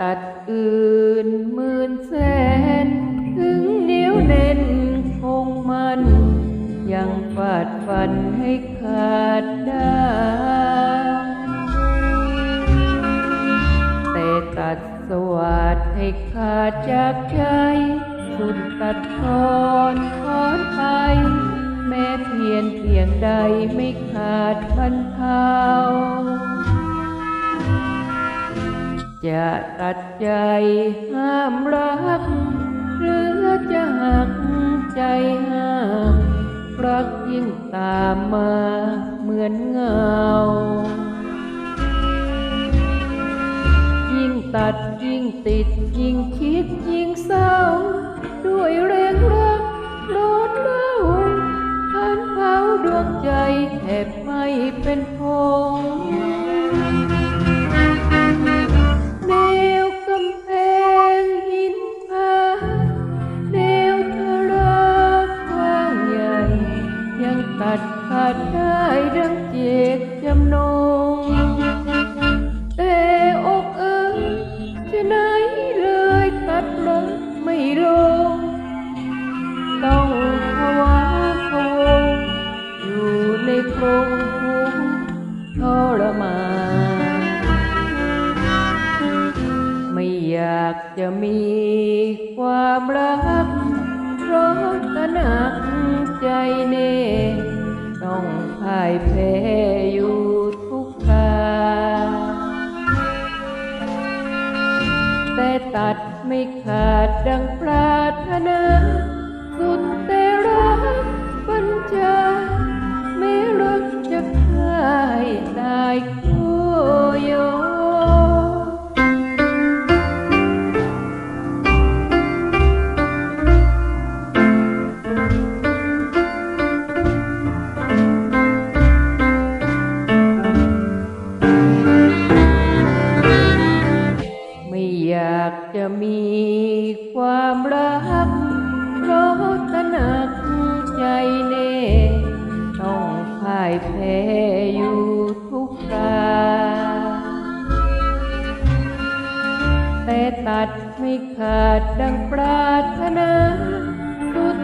ตัดอื่นหมื่นแสน ถึงนิ้วเน้นคงมัน ยังปาดฟันให้ขาดได้ แต่ตัดสวัสดให้ขาดจากใจ สุดตัดทอนทอนไปแม้เพียนเพียงใดไม่ขาดพันเทา จะตัดใจห้ามรัก หรือจะหักใจห้ามรักยิ่งตามมาเหมือนเงา ยิ่งตัดยิ่งติดยิ่งคิดยิ่งเศร้า ด้วยแรงรักร้อนเล่าพันเผาดวงใจแทบไม่เป็นพง ทรมานไม่อยากจะมีความรัก เพราะตระหนักใจเน่ต้องพ่ายแพ้อยู่ทุกคราแต่ตัดไม่ขาดดังปรารถนา ตัดไม่ขาดดังปรารถนาสุด